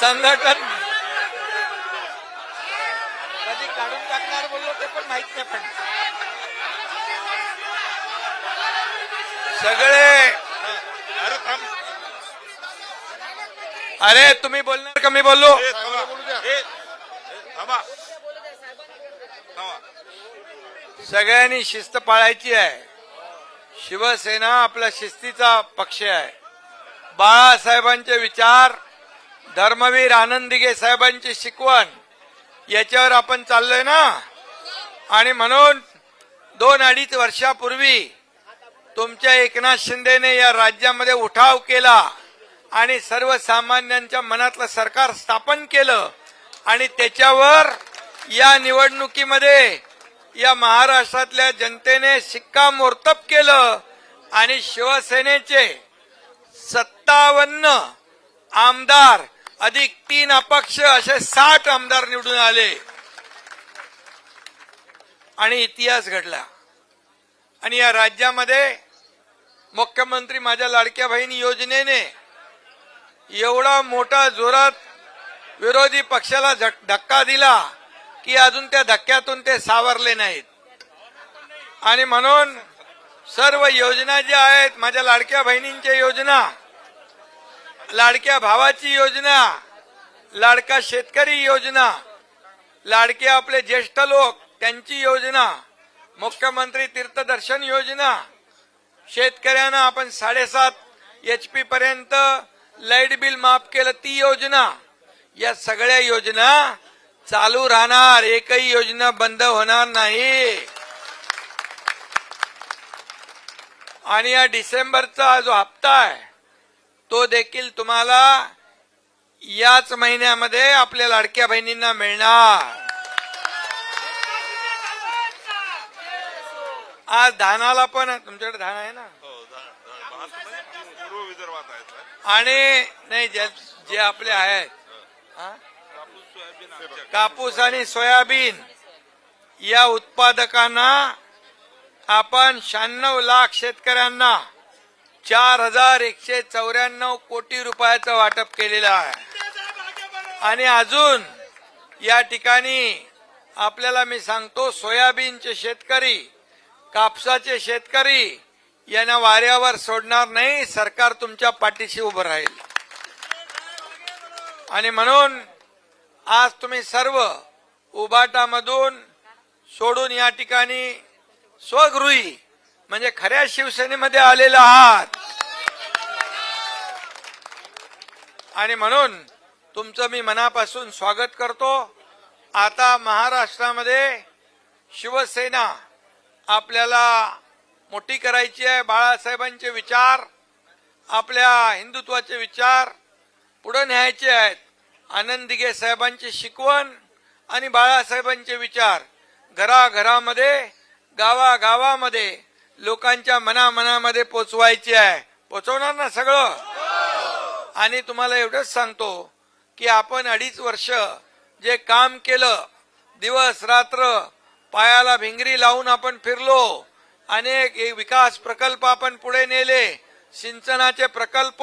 संघटन. कधी काढून टाकणार बोललो ते पण माहीत नाही पण. सगळे. अरे थांब. अरे तुम्ही बोलणार का? मी बोललो. ए, थांबा. ए, ए, थांबा. थांबा. सगळ्यांनी शिस्त पाळायची आहे. शिवसेना आपला शिस्तीचा पक्ष आहे. बाळासाहेबांचे विचार धर्मवीर आनंदिगे साहेबांची शिकवण याच्यावर आपण चाललोय ना? आणि म्हणून दोन अडीच वर्षापूर्वी तुमच्या एकनाथ शिंदेने या राज्यामध्ये उठाव केला आणि सर्वसामान्यांच्या मनातलं सरकार स्थापन केलं आणि त्याच्यावर या निवडणुकीमध्ये या महाराष्ट्रातल्या जनतेने शिक्कामोर्तब केलं आणि शिवसेनेचे सत्तावन्न आमदार अधिक तीन अपक्ष असे साठ आमदार निवडून आले. आणि इतिहास घडला. आणि या राज्यामध्ये मुख्यमंत्री माझ्या लाडक्या बहिणी योजनेने एवढा मोठा जोरात विरोधी पक्षाला धक्का दिला की अजून त्या धक्क्यातून ते सावरले नाहीत. आणि म्हणून सर्व योजना ज्या आहेत माझ्या लाडक्या बहिणींच्या योजना लाडक्या भावाची योजना लाडका शेतकरी योजना लाडके आपले ज्येष्ठ लोक त्यांची योजना मुख्यमंत्री तीर्थदर्शन योजना शेतकऱ्यांना आपण साडेसात एच पी पर्यंत लाइट बिल माफ केलं ती योजना या सगळ्या योजना चालू राहणार. एकही योजना बंद होणार नाही. आणि या डिसेंबरचा जो हप्ता आहे तो देखील तुम्हाला याच महिन्यामध्ये आपल्या लाडक्या बहिणींना मिळणार. आज धानाला पण तुमच्याकडे धान आहे ना? हो. आणि नाही जे जे आपले आहेत. कापूस आणि सोयाबीन या उत्पादकांना आपण शहाण्णव लाख शेतकऱ्यांना चार हजार एकशे चौऱ्याण्णव कोटी रुपयाचं वाटप केलेलं आहे. आणि अजून या ठिकाणी आपल्याला मी सांगतो सोयाबीनचे शेतकरी कापसाचे शेतकरी यांना वाऱ्यावर सोडणार नाही सरकार तुमच्या पाठीशी उभं राहील. आणि म्हणून आज तुम्ही सर्व उबाटामधून सोडून या ठिकाणी स्वगृही म्हणजे खऱ्या शिवसेनेमध्ये आलेला आहात. आणि म्हणून तुमचं मी मनापासून स्वागत करतो. आता महाराष्ट्रामध्ये शिवसेना आपल्याला मोठी करायची आहे बाळासाहेबांचे विचार आपल्या हिंदुत्वाचे विचार पुढे न्यायचे आहेत. आनंद दिघे साहेबांची शिकवण आणि बाळासाहेबांचे विचार घराघरामध्ये गावागावामध्ये लोकांच्या मनामनामध्ये पोचवायचे आहे. पोचवणार ना सगळं? आणि तुम्हाला एवढंच सांगतो की आपण अडीच वर्ष जे काम केलं दिवस रात्र पायाला भिंगरी लावून आपण फिरलो अनेक विकास प्रकल्प आपण पुढे नेले सिंचनाचे प्रकल्प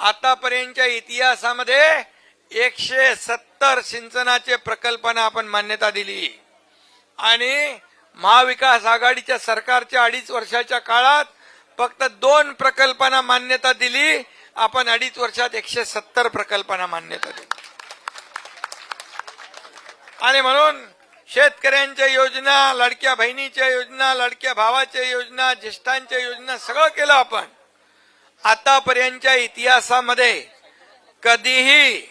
आतापर्यंतच्या इतिहासामध्ये एकशे सत्तर सिंचनाचे प्रकल्पांना आपण मान्यता दिली. आणि महाविकास आघाडीच्या सरकारच्या अडीच वर्षाच्या काळात फक्त दोन प्रकल्पांना मान्यता दिली. आपण अडीच वर्षात एकशे सत्तर प्रकल्पांना मान्यता दिली. आणि म्हणून शेतकऱ्यांच्या योजना लडक्या बहिणीच्या योजना लडक्या भावाच्या योजना ज्येष्ठांच्या योजना सगळं केलं आपण. आतापर्यंतच्या इतिहासामध्ये कधीही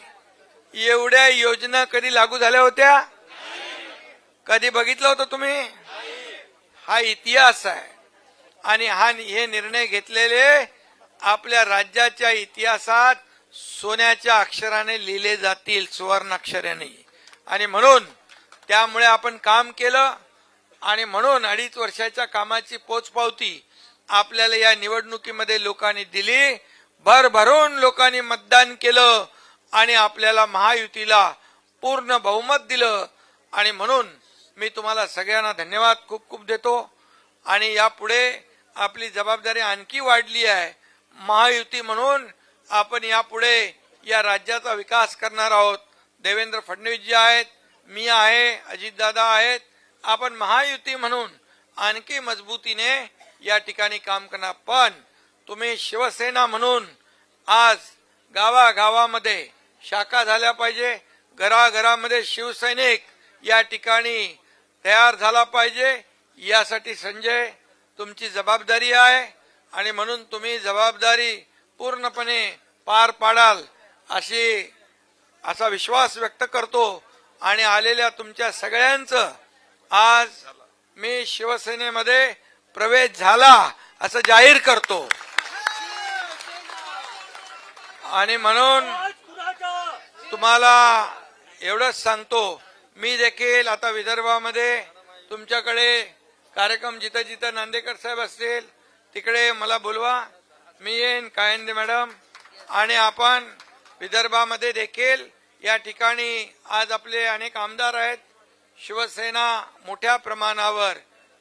एवढ्या योजना कधी लागू झाल्या होत्या? कधी बघितलं होतं तुम्ही? हा इतिहास आहे. आणि हा हे निर्णय घेतलेले आपल्या राज्याच्या इतिहासात सोन्याच्या अक्षराने लिहिले जातील सुवर्णाक्षराने आणि म्हणून त्यामुळे आपण काम केलं आणि म्हणून अडीच वर्षाच्या कामाची पोचपावती आपल्याला या निवडणुकीमध्ये लोकांनी दिली. भरभरून लोकांनी मतदान केलं आणि आपल्याला महायुतीला पूर्ण बहुमत दिलं. आणि म्हणून मी तुम्हाला सगळ्यांना धन्यवाद खूप खूप देतो. आणि यापुढे आपली जबाबदारी आणखी वाढली आहे. महायुती म्हणून आपण यापुढे या राज्याचा विकास करणार आहोत. देवेंद्र फडणवीस जी आहेत मी आहे अजितदादा आहेत. आपण महायुती म्हणून आणखी मजबूतीने या ठिकाणी काम करणार. पण तुम्ही शिवसेना म्हणून आज गावागावामध्ये शाखा झाल्या पाहिजे. घराघरामध्ये शिवसैनिक या ठिकाणी तयार झाला पाहिजे. यासाठी संजय तुमची जबाबदारी आहे आणि म्हणून तुम्ही जबाबदारी पूर्णपणे पार पाडाल अशी असा विश्वास व्यक्त करतो. आणि आलेल्या तुमच्या सगळ्यांचं आज मी शिवसेनेमध्ये प्रवेश झाला असं जाहीर करतो. आणि म्हणून तुम्हाला एवढंच सांगतो मी देखील आता विदर्भामध्ये तुमच्याकडे कार्यक्रम जिथं जिथं नांदेकर साहेब असतील तिकडे मला बोलवा. मी येईन कायंदे मॅडम. आणि आपण विदर्भामध्ये देखील या ठिकाणी आज आपले अनेक आमदार आहेत. शिवसेना मोठ्या प्रमाणावर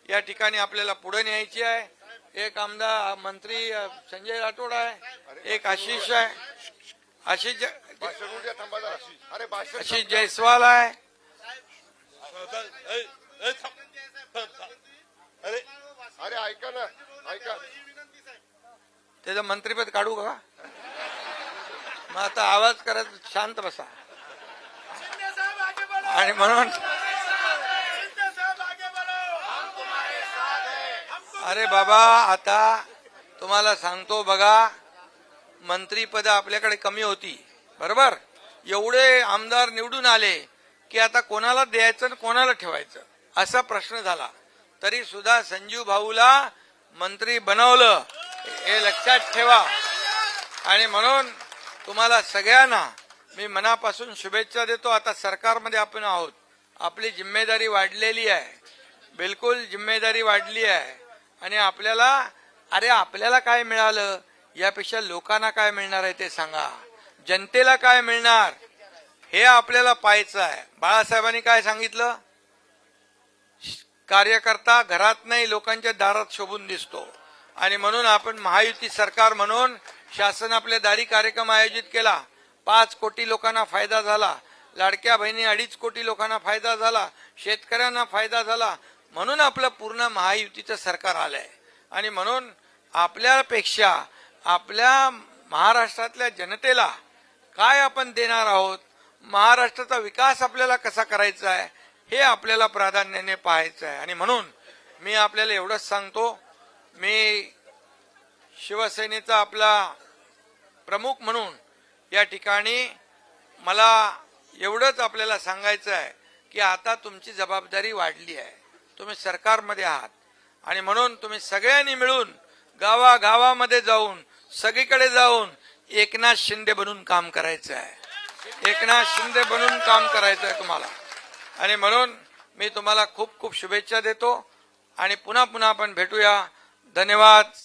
या ठिकाणी आपल्याला पुढे न्यायची आहे. एक आमदार मंत्री संजय राठोड आहे. एक आशिष आहे. आशिष आशिष जयस्वाल आहे अरे अरे ऐका ना ऐका त्याचं मंत्रीपद काढू का? मग आता आवाज करत शांत बसा. आणि म्हणून अरे बाबा आता तुम्हाला सांगतो बघा मंत्रीपद आपल्याकडे कमी होती. बरोबर? एवढे आमदार निवडून आले की आता कोणाला द्यायचं आणि कोणाला ठेवायचं? असा प्रश्न झाला. तरी सुद्धा संजीव भाऊला मंत्री बनवलं. हे लक्षात ठेवा. आणि म्हणून तुम्हाला सगळ्यांना मी मनापासून शुभेच्छा देतो. आता सरकारमध्ये आपण आहोत. आपली जिम्मेदारी वाढलेली आहे. बिलकुल जिम्मेदारी वाढली आहे. आणि आपल्याला अरे आपल्याला काय मिळालं? यापेक्षा लोकांना काय मिळणार आहे ते सांगा. जनतेला काय मिळणार? हे आपल्याला पाहायचं आहे. बाळासाहेबांनी काय सांगितलं? कार्यकर्ता घरात नाही लोकांच्या दारात शोभून दिसतो. आणि म्हणून आपण महायुती सरकार म्हणून शासन आपल्या दारी कार्यक्रम आयोजित केला. पाच कोटी लोकांना फायदा झाला. लाडक्या बहिणी अडीच कोटी लोकांना फायदा झाला. शेतकऱ्यांना फायदा झाला. म्हणून आपलं पूर्ण महायुतीचं सरकार आलंय. आणि म्हणून आपल्यापेक्षा आपल्या महाराष्ट्रातल्या जनतेला काय आपण देणार आहोत? महाराष्ट्राचा विकास आपल्याला कसा करायचा आहे? हे आपल्याला प्राधान्याने पाहायचं आहे. आणि म्हणून मी आपल्याला एवढंच सांगतो मी शिवसेनेचा आपला प्रमुख म्हणून या ठिकाणी मला एवढंच आपल्याला सांगायचं आहे की आता तुमची जबाबदारी वाढली आहे. तुम्ही सरकारमध्ये आहात. आणि म्हणून तुम्ही सगळ्यांनी मिळून गावागावामध्ये जाऊन सगळीकडे जाऊन एकनाथ शिंदे बनून काम करायचं आहे. एकनाथ शिंदे बनून काम करायचं आहे तुम्हाला. आणि म्हणून मी तुम्हाला खूप खूप शुभेच्छा देतो. आणि पुन्हा पुन्हा आपण भेटूया. धन्यवाद.